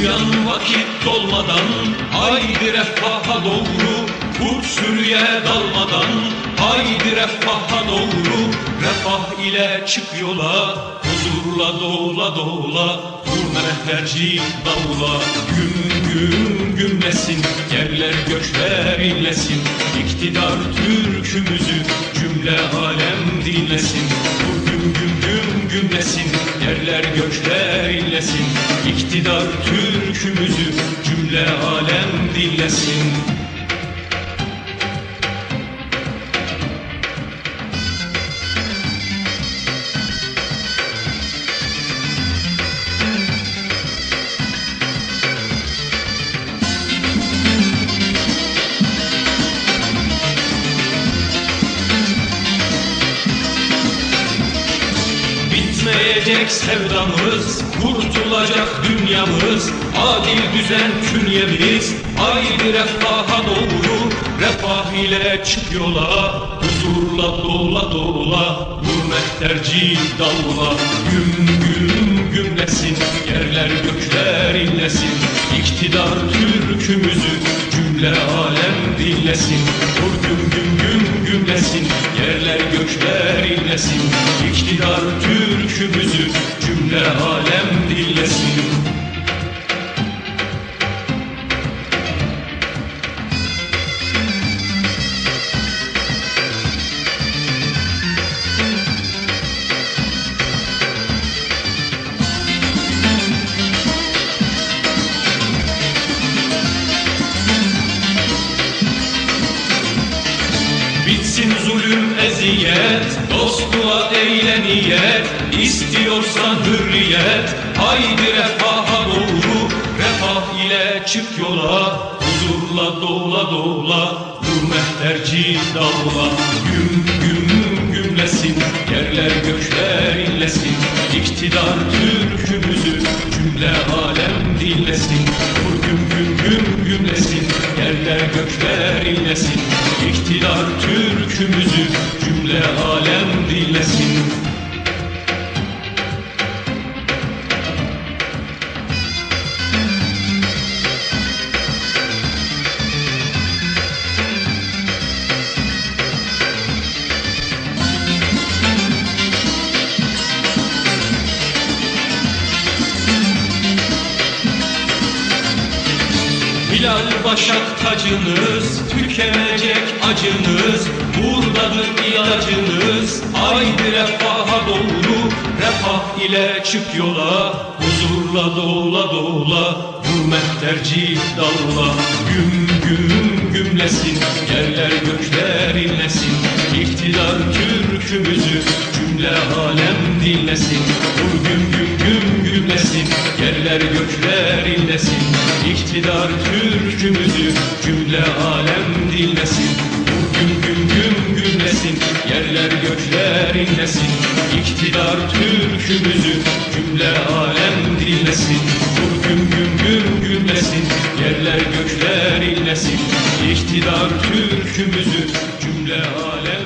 Uyan vakit dolmadan Haydi refaha doğru Kur sürüye dalmadan Haydi refaha doğru Refah ile çık yola Huzurla dola dola Vurma rehberci davula. Güm güm gümlesin Yerler gökler inlesin İktidar türkümüzü Cümle alem dinlesin. Vur güm güm gümlesin Yerler gökler inlesin İktidar türkümüzü Cümle alem dinlesin Bitmeyecek sevdamız, kurtulacak dünyamız, adil düzen künyemiz, haydi refaha doğru, refah ile çık yola, huzurla dola dola, nur mehterci davula, güm güm gümlesin, yerler gökler inlesin, iktidar türkümüzü, cümle alem dinlesin, vur güm güm güm gümlesin, yerler gökler inlesin, iktidar türkümüzü, cümle alem dinlesin. Eziyet Dostluğa eyle niyet İstiyorsan hürriyet Haydi refaha doğru Refah ile çık yola Huzurla dola dola Nur mehterci davula Güm güm gümlesin Yerler gökler inlesin İktidar türkümüzü Cümle alem dinlesin. Vur güm güm güm gümlesin Yerler gökler inlesin İktidar türkümüzü Cümle başak tacınız, tükenecek acınız, buradadır ilacınız. Haydi refaha doğru, refah ile çık yola, huzurla dola dola, nur mehterci davula. Güm güm gümlesin, yerler gökler inlesin, iktidar türkümüzü cümle alem dinlesin. İktidar türkümüzü cümle alem dinlesin. Güm güm güm gümlesin, yerler gökler inlesin, iktidar türkümüzü cümle alem dinlesin. Güm güm güm gümlesin, yerler gökler inlesin, iktidar türkümüzü cümle alem.